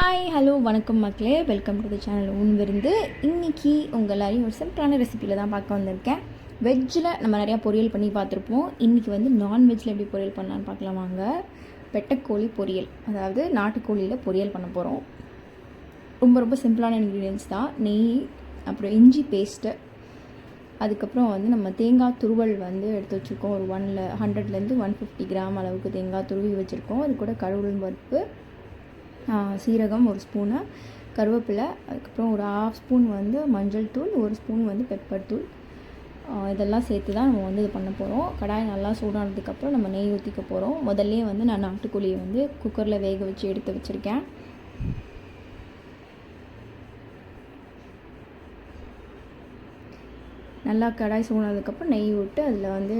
Hi hello வணக்கம் மக்களே. Welcome to the channel உன் விருந்து. இன்றைக்கி உங்கள் எல்லாரையும் ஒரு சிம்பிளான ரெசிப்பியில் தான் பார்க்க வந்திருக்கேன். வெஜ்ஜில் நம்ம நிறையா பொரியல் பண்ணி பார்த்துருப்போம். இன்றைக்கி வந்து நான்வெஜ்ஜில் எப்படி பொரியல் பண்ணலான்னு பார்க்கலாம் வாங்க. வெட்டைக்கோழி பொரியல். அதாவது நாட்டுக்கோழியில் பொரியல் பண்ண போகிறோம் ரொம்ப ரொம்ப சிம்பிளான இன்க்ரீடியன்ஸ் தான். நெய் அப்புறம் இஞ்சி பேஸ்ட்டு அதுக்கப்புறம் வந்து நம்ம தேங்காய் துருவல் வந்து எடுத்து வச்சுருக்கோம். ஒரு ஒன்ல ஹண்ட்ரட்லேருந்து ஒன் ஃபிஃப்டி கிராம் அளவுக்கு தேங்காய் துருவி வச்சுருக்கோம். அது கூட கடவுள் பருப்பு சீரகம் ஒரு ஸ்பூனு கருவேப்பிலை அதுக்கப்புறம் ஒரு ஹாஃப் ஸ்பூன் வந்து மஞ்சள் தூள் ஒரு ஸ்பூன் வந்து பெப்பர் தூள். இதெல்லாம் சேர்த்து தான் நம்ம வந்து இது பண்ண போகிறோம் கடாய் நல்லா சூடானதுக்கப்புறம் நம்ம நெய் ஊற்றிக்க போகிறோம் முதல்லே வந்து நான் நாட்டுக்கோழியை வந்து குக்கரில் வேக வச்சு எடுத்து வச்சுருக்கேன். நல்லா கடாய் சூடானதுக்கப்புறம் நெய் விட்டு அதில் வந்து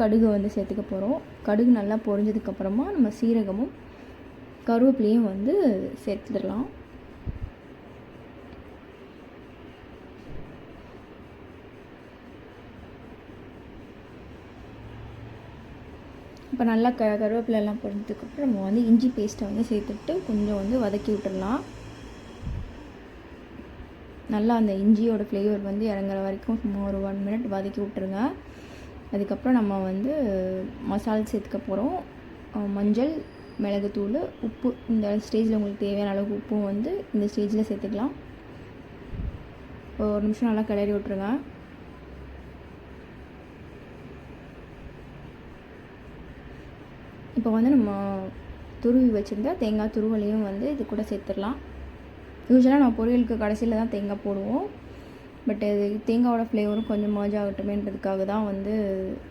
கடுகு வந்து சேர்த்துக்க போகிறோம் கடுகு நல்லா பொரிஞ்சதுக்கப்புறமா நம்ம சீரகமும் கருவேப்பிலையும் வந்து சேர்த்துடலாம். இப்போ நல்லா க கருவேப்பிலை எல்லாம் நம்ம வந்து இஞ்சி பேஸ்ட்டை வந்து சேர்த்துட்டு கொஞ்சம் வந்து வதக்கி விட்டுடலாம். நல்லா அந்த இஞ்சியோட ஃப்ளேவர் வந்து இறங்குற வரைக்கும் சும்மா ஒரு ஒன் மினிட் வதக்கி விட்டுருங்க. அதுக்கப்புறம் நம்ம வந்து மசாலா சேர்த்துக்க போகிறோம் மஞ்சள் மிளகுத்தூள் உப்பு. இந்த ஸ்டேஜில் உங்களுக்கு தேவையான அளவுக்கு உப்பும் வந்து இந்த ஸ்டேஜில் சேர்த்துக்கலாம். ஒரு நிமிஷம் நல்லா கிளறி விட்ருங்க இப்போ வந்து நம்ம துருவி வச்சுருந்தா தேங்காய் துருவலையும் வந்து இது கூட சேர்த்துடலாம். யூஸ்வலாக நம்ம பொரியலுக்கு கடைசியில் தான் தேங்காய் போடுவோம். பட் இது தேங்காயோட ஃப்ளேவரும் கொஞ்சம் மர்ஜ் ஆகட்டுமேன்றதுக்காக தான் வந்து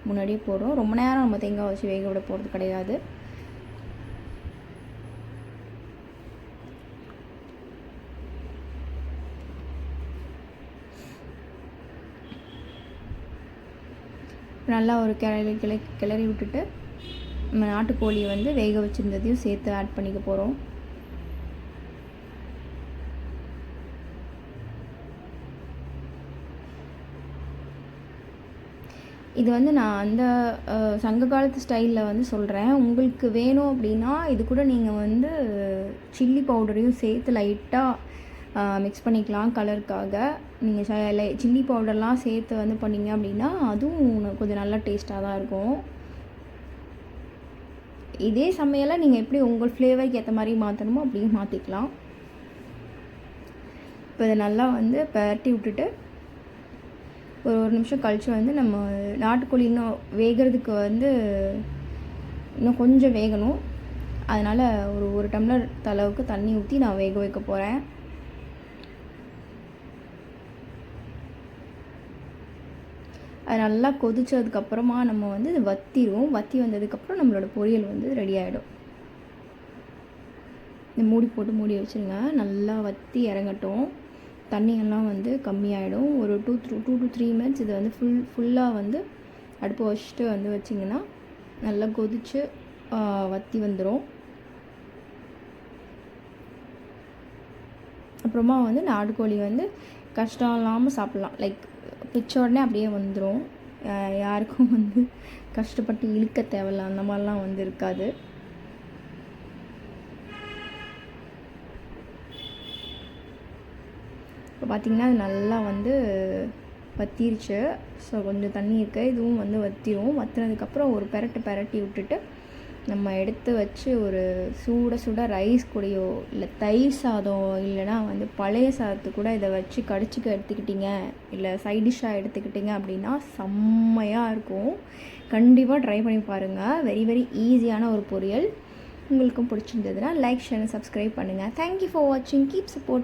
முன்னாடியே போடுறோம். ரொம்ப நேரம் நம்ம தேங்காய் வச்சு வேக விட போகிறது கிடையாது. நல்லா ஒரு கிளறி கிளை கிளறி விட்டுட்டு நம்ம நாட்டுக்கோழியை வந்து வேக வச்சுருந்ததையும் சேர்த்து ஆட் பண்ணிக்க போகிறோம் இது வந்து நான் அந்த சங்க காலத்து ஸ்டைலில் வந்து சொல்கிறேன் உங்களுக்கு வேணும் அப்படின்னா இது கூட நீங்கள் வந்து சில்லி பவுடரையும் சேர்த்து லைட்டாக மிக்ஸ் பண்ணிக்கலாம் கலருக்காக நீங்கள் சில்லி பவுடர்லாம் சேர்த்து வந்து பண்ணீங்க அப்படின்னா அதுவும் கொஞ்சம் நல்லா டேஸ்ட்டாக தான் இருக்கும். இதே சமையலை நீங்கள் எப்படி உங்கள் ஃப்ளேவருக்கு ஏற்ற மாதிரி மாற்றணுமோ அப்படியே மாற்றிக்கலாம் இப்போ இதை நல்லா வந்து பரட்டி விட்டுட்டு ஒரு ஒரு நிமிஷம் கழித்து வந்து நம்ம நாட்டுக்கோழி இன்னும் வேகிறதுக்கு வந்து இன்னும் கொஞ்சம் வேகணும். அதனால் ஒரு ஒரு டம்ளர் அளவுக்கு தண்ணி ஊற்றி நான் வேக வைக்க போகிறேன் அது நல்லா கொதிச்சதுக்கப்புறமா நம்ம வந்து இது வத்திரும் வத்தி வந்ததுக்கப்புறம் நம்மளோட பொரியல் வந்து ரெடி ஆகிடும் இந்த மூடி போட்டு மூடி வச்சுருங்க. நல்லா வத்தி இறங்கட்டும். தண்ணியெல்லாம் வந்து கம்மியாயிடும். ஒரு two through two to three minutes இதை வந்து ஃபுல் ஃபுல்லாக வந்து அடுப்பு வச்சுட்டு வந்து வச்சிங்கன்னா நல்லா கொதித்து வத்தி வந்துடும் அப்புறமா வந்து நாட்டுக்கோழி வந்து கஷ்டம் இல்லாமல் சாப்பிட்லாம். லைக் பிச்ச உடனே அப்படியே வந்துடும் யாருக்கும் வந்து கஷ்டப்பட்டு இழுக்க தேவையில்ல. அந்த மாதிரிலாம் வந்து இருக்காது. இப்போ பார்த்தீங்கன்னா அது நல்லா வந்து வத்திருச்சு. ஸோ கொஞ்சம் தண்ணி இருக்குது இதுவும் வந்து வத்திரும். வத்தினதுக்கப்புறம் ஒரு பெரட்டு பெரட்டி விட்டுட்டு நம்ம எடுத்து வச்சு ஒரு சூட சுட ரைஸ் கூடயோ இல்லை தயிர் சாதம் இல்லைனா வந்து பழைய சாதத்து கூட இதை வச்சு கடிச்சிக்க எடுத்துக்கிட்டிங்க இல்லை சைட் டிஷ்ஷாக எடுத்துக்கிட்டிங்க அப்படின்னா செம்மையாக இருக்கும். கண்டிப்பாக ட்ரை பண்ணி பாருங்கள் வெரி வெரி ஈஸியான ஒரு பொரியல். உங்களுக்கும் பிடிச்சிருந்ததுன்னா லைக் ஷேர் சப்ஸ்கிரைப் பண்ணுங்கள் தேங்க்யூ ஃபார் வாட்சிங் கீப் சப்போர்ட்